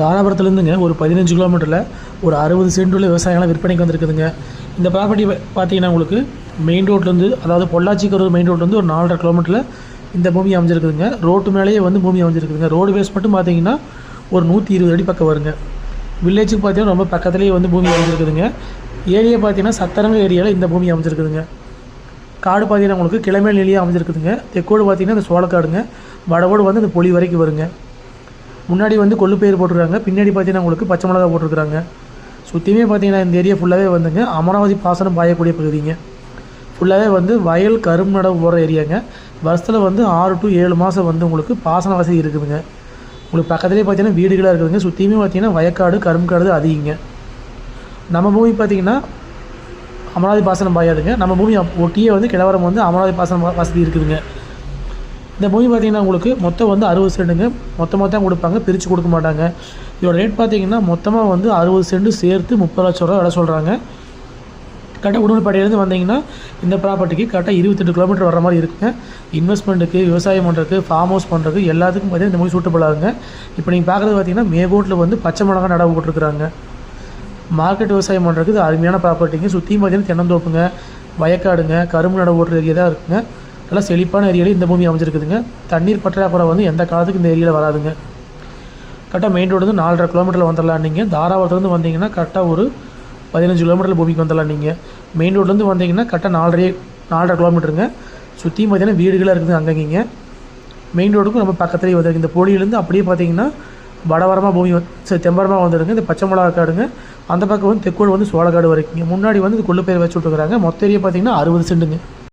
தாராபுரத்துலேருந்துங்க ஒரு பதினஞ்சு கிலோமீட்டரில் ஒரு அறுபது சென்ட் உள்ள விவசாயம்லாம் விற்பனைக்கு வந்திருக்குதுங்க. இந்த ப்ராப்பர்ட்டி பார்த்தீங்கன்னா உங்களுக்கு மெயின் ரோட்லேருந்து அதாவது பொள்ளாச்சி கரூர் மெயின் ரோட்லேருந்து ஒரு நாலரை கிலோமீட்டரில் இந்த பூமி அமைஞ்சிருக்குதுங்க. ரோட்டு மேலேயே வந்து பூமி அமைஞ்சிருக்குதுங்க. ரோடு பேஸ் மட்டும் பார்த்தீங்கன்னா ஒரு நூற்றி இருபது அடி பக்கம் வருங்க. வில்லேஜுக்கு பார்த்தீங்கன்னா ரொம்ப பக்கத்துலேயே வந்து பூமி அமைஞ்சிருக்குதுங்க. ஏரியா பார்த்தீங்கன்னா சத்தரங்க ஏரியாவில் இந்த பூமி அமைஞ்சிருக்குதுங்க. காடு பார்த்தீங்கன்னா உங்களுக்கு கிளமேல் நிலையாக அமைஞ்சிருக்குதுங்க. தெக்கோடு பார்த்தீங்கன்னா இந்த சோளக்காடுங்க. வடவோடு வந்து இந்த பொலி வரைக்கும் வருங்க. முன்னாடி வந்து கொள்ளு பயிர் போட்டிருக்காங்க. பின்னாடி பார்த்தீங்கன்னா உங்களுக்கு பச்சை மிளகா போட்டிருக்காங்க சுற்றியுமே பார்த்தீங்கன்னா இந்த ஏரியா ஃபுல்லாகவே வந்துங்க. அமராவதி பாசனம் பாயக்கூடிய பகுதிங்க. ஃபுல்லாகவே வந்து வயல் கரும்பு நடவு போகிற ஏரியாங்க வருஷத்தில் வந்து ஆறு டு ஏழு மாதம் வந்து உங்களுக்கு பாசன வசதி இருக்குதுங்க. உங்களுக்கு பக்கத்துலேயே பார்த்தீங்கன்னா வீடுகளாக இருக்குதுங்க. சுற்றியுமே பார்த்தீங்கன்னா வயக்காடு கரும்பு காடு அதிகங்க. நம்ம பூமி பார்த்தீங்கன்னா அமராவதி பாசனம் பாயாதுங்க. நம்ம பூமி ஒட்டியே வந்து கிழவரம் வந்து அமராவதி பாசனம் வசதி இருக்குதுங்க. இந்த மூவி பார்த்தீங்கன்னா உங்களுக்கு மொத்தம் வந்து அறுபது சென்ட்டுங்க மொத்தமாக தான் கொடுப்பாங்க. பிரித்து கொடுக்க மாட்டாங்க. இதோட ரேட் பார்த்தீங்கன்னா மொத்தமாக வந்து அறுபது சென்ட்டு சேர்த்து முப்பது லட்ச ரூபா விலை சொல்கிறாங்க கரெக்டாக உடுமலைப்பேட்டையிலேருந்து வந்தீங்கன்னா இந்த ப்ராப்பர்ட்டிக்கு கரெக்டாக இருபத்தெட்டு கிலோமீட்டர் வர மாதிரி இருக்குங்க. இன்வெஸ்ட்மெண்ட்டுக்கு விவசாயம் பண்ணுறதுக்கு ஃபார்ம் ஹவுஸ் பண்ணுறதுக்கு எல்லாத்துக்கும் பார்த்தீங்கன்னா இந்த மூவி சூட்டபிளாகுங்க இப்போ நீங்கள் பார்க்குறது பார்த்தீங்கன்னா மேகோட்டில் வந்து பச்சை மிளகா நடவு போட்டிருக்கிறாங்க. மார்க்கெட் விவசாயம் பண்ணுறதுக்கு இது அருமையான ப்ராப்பர்ட்டிங்க சுற்றியும் பார்த்தீங்கன்னா தென்னந்தோப்புங்க வயக்காடுங்க கரும்பு நடவு போட்டுற ஏரியா தான் இருக்குங்க. நல்லா செழிப்பான ஏரியாவில் இந்த பூமி அமைஞ்சிருக்குதுங்க. தண்ணீர் பற்றாக்குறை வந்து எந்த காலத்துக்கும் இந்த ஏரியாவில் வராதுங்க. கரெக்டாக மெயின் ரோடு வந்து நாலரை கிலோமீட்டரில் வந்துடலாம் நீங்கள் தாராபுரத்துலேருந்து வந்தீங்கன்னா கரெக்டாக ஒரு பதினஞ்சு கிலோமீட்டரில் பூமிக்கு வந்துடலாம் நீங்கள் மெயின் ரோட்லேருந்து வந்தீங்கன்னா கரெக்டாக நாலரை நாலரை கிலோமீட்டருங்க சுற்றியும் பார்த்தீங்கன்னா வீடுகளாக இருக்குது அங்கங்கிங்க மெயின் ரோடுக்கும் ரொம்ப பக்கத்துலேயே வந்துருக்கு இந்த போலியிலேருந்து அப்படியே பார்த்தீங்கன்னா வடவரமாக பூமி வந்து சரி, தெம்பரமாக வந்துருங்க. இந்த பச்சை மிளகா காடுங்க. அந்த பக்கம் வந்து தெக்கோடு வந்து சோளக்காடு வரைக்குங்க. முன்னாடி வந்து இது கொள்ளு பயிர் வச்சு விட்டுருக்குறாங்க. மொத்த ஏரியா பார்த்தீங்கன்னா அறுபது சென்ட்டுங்க